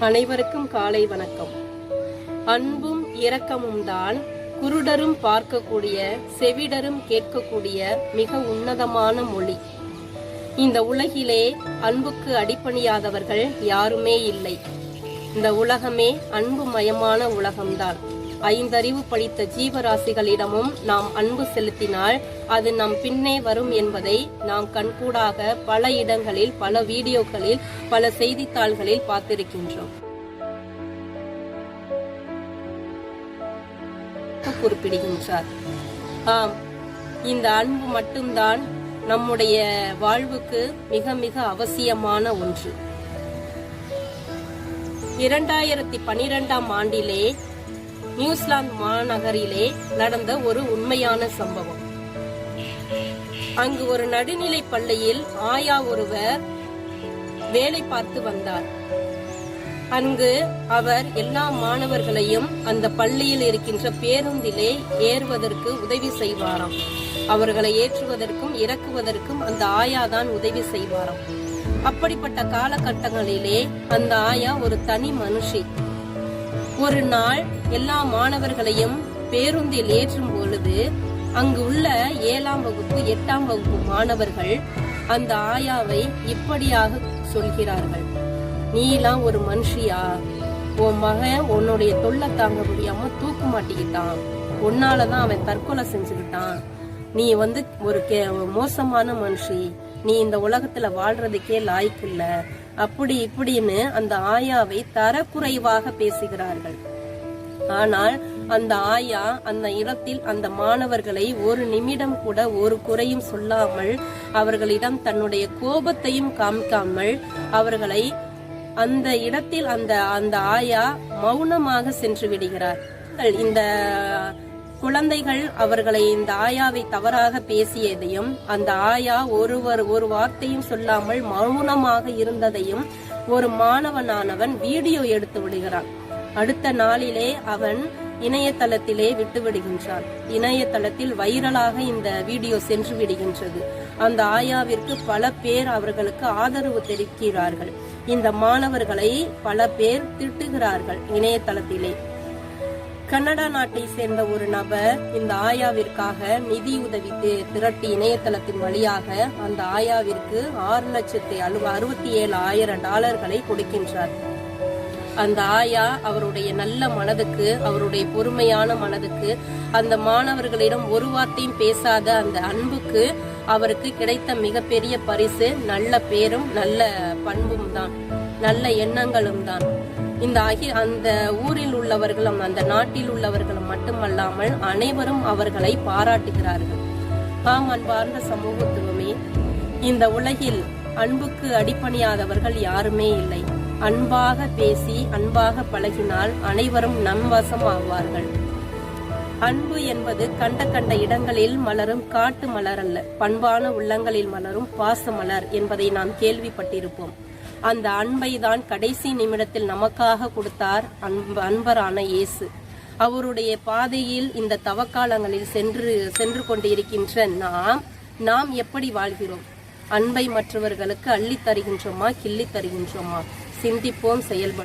அனைவருக்கும் காலை வணக்கம். அன்பும் இரக்கமும் தான் குருடரும் பார்க்கக்கூடிய செவிடரும் கேட்கக்கூடிய மிக உன்னதமான மொழி. இந்த உலகிலே அன்புக்கு அடிப்பணியாதவர்கள் யாருமே இல்லை. இந்த உலகமே அன்பு மயமான உலகம்தான். ஐந்தறிவு படித்த ஜீவராசிகளிடமும் நாம் அன்பு செலுத்தினால் அது நம் பின்னே வரும் என்பதை நாம் கண்கூடாக பல இடங்களில் பல வீடியோக்களில் பல செய்தித்தாள்களில் பார்த்திருக்கின்றோம். குறிப்பிடுகின்றார். ஆம் இந்த அன்பு மட்டும்தான் நம்முடைய வாழ்வுக்கு மிக மிக அவசியமான ஒன்று. இரண்டாயிரத்தி பனிரெண்டாம் ஆண்டிலே நியூசிலாந்து மாநகரிலே நடந்த ஒரு உண்மையான சம்பவம். அங்கு ஒரு நடுநிலை பள்ளியில் ஆயா ஒருவர் வேலை பார்த்து வந்தார். அங்கு அவர் எல்லா மாணவர்களையும் அந்த பள்ளியில் இருக்கின்ற பேருந்திலே ஏறுவதற்கு உதவி செய்வாராம். அவர்களை ஏற்றுவதற்கும் இறக்குவதற்கும் அந்த ஆயா தான் உதவி செய்வாராம். அப்படிப்பட்ட காலகட்டங்களிலே அந்த ஆயா ஒரு தனி மனுஷி. ஒரு நாள் எல்லா மாணவர்களையும் பேருந்தில் ஏற்றும் பொழுது அங்கு உள்ள ஏழாம் வகுப்பு எட்டாம் வகுப்பு மாணவர்கள் அந்த ஆயாவை இப்படியாக சொல்கிறார்கள். நீலாம் ஒரு மனுஷியா? உன் மகன் உன்னுடைய தொல்லை தாங்க முடியாம தூக்கு மாட்டிக்கிட்டான். உன்னாலதான் அவன் தற்கொலை செஞ்சுக்கிட்டான். நீ வந்து ஒரு கே- மோசமான மனுஷி. நீ இந்த உலகத்துல வாழ்றதுக்கே லாய்க்கு இல்ல அப்படி இப்படின்னு அந்த ஆயாவை தரக்குறைவாக பேசுகிறார்கள். ஆனால் அந்த ஆயா அந்த இடத்தில் அந்த மாணவர்களை ஒரு நிமிடம் கூட ஒரு குறையும் சொல்லாமல் அவர்களிடம் தன்னுடைய கோபத்தையும் காமிக்காமல் அவர்களை அந்த இடத்தில் அந்த அந்த ஆயா மௌனமாக சென்று விடுகிறார். இந்த குழந்தைகள் அவர்களை இந்த ஆயாவை தவறாக பேசியதையும் அந்த ஆயா ஒருவர் ஒரு வார்த்தையும் சொல்லாமல் மௌனமாக இருந்ததையும் ஒரு மாணவனானவன் வீடியோ எடுத்து விடுகிறான். அடுத்த நாளிலே அவன் இணையதளத்திலே விட்டு விடுகின்றான். இணையதளத்தில் வைரலாக இந்த வீடியோ சென்று விடுகின்றது. அந்த ஆயாவிற்கு பல பேர் அவர்களுக்கு ஆதரவு தெரிவிக்கிறார்கள். இந்த மாணவர்களை பல பேர் திட்டுகிறார்கள் இணையதளத்திலே. கனடா நாட்டை சேர்ந்த ஒரு நபர் இந்த ஆயாவிற்காக நிதி திரட்டி இணையதளத்தின் வழியாக அந்த ஆயாவிற்கு ஆறு லட்சத்தி அறுபத்தி ஏழு ஆயிரம் டாலர்களை கொடுக்கின்றார். அந்த ஆயா அவருடைய நல்ல மனதுக்கு அவருடைய பொறுமையான மனதுக்கு அந்த மாணவர்களிடம் ஒரு வார்த்தையும் பேசாத அந்த அன்புக்கு அவருக்கு கிடைத்த மிகப்பெரிய பரிசு நல்ல பேரும் நல்ல பண்பும் தான் நல்ல எண்ணங்களும் தான். இந்த அகி அந்த ஊரில் உள்ளவர்களும் அந்த நாட்டில் உள்ளவர்களும் மட்டுமல்லாமல் அனைவரும் அவர்களை பாராட்டுகிறார்கள். ஆம் அன்பார்ந்த சமூகத்துவமே இந்த உலகில் அன்புக்கு அடிப்பணியாதவர்கள் யாருமே இல்லை. அன்பாக பேசி அன்பாக பழகினால் அனைவரும் நம் வசம் ஆவார்கள். அன்பு என்பது கண்ட கண்ட இடங்களில் மலரும் காட்டு மலர் அல்ல. பண்பான உள்ளங்களில் மலரும் பாச மலர் என்பதை நாம் கேள்விப்பட்டிருப்போம். அந்த அன்பை தான் கடைசி நிமிடத்தில் நமக்காக கொடுத்தார் அன்பு அன்பரான இயேசு. அவருடைய பாதையில் இந்த தவக்காலங்களில் சென்று சென்று கொண்டிருக்கின்ற நாம் நாம் எப்படி வாழ்கிறோம்? அன்பை மற்றவர்களுக்கு அள்ளித் தருகின்றோமா கிள்ளி தருகின்றோமா சிந்திப்போம் செயல்படும்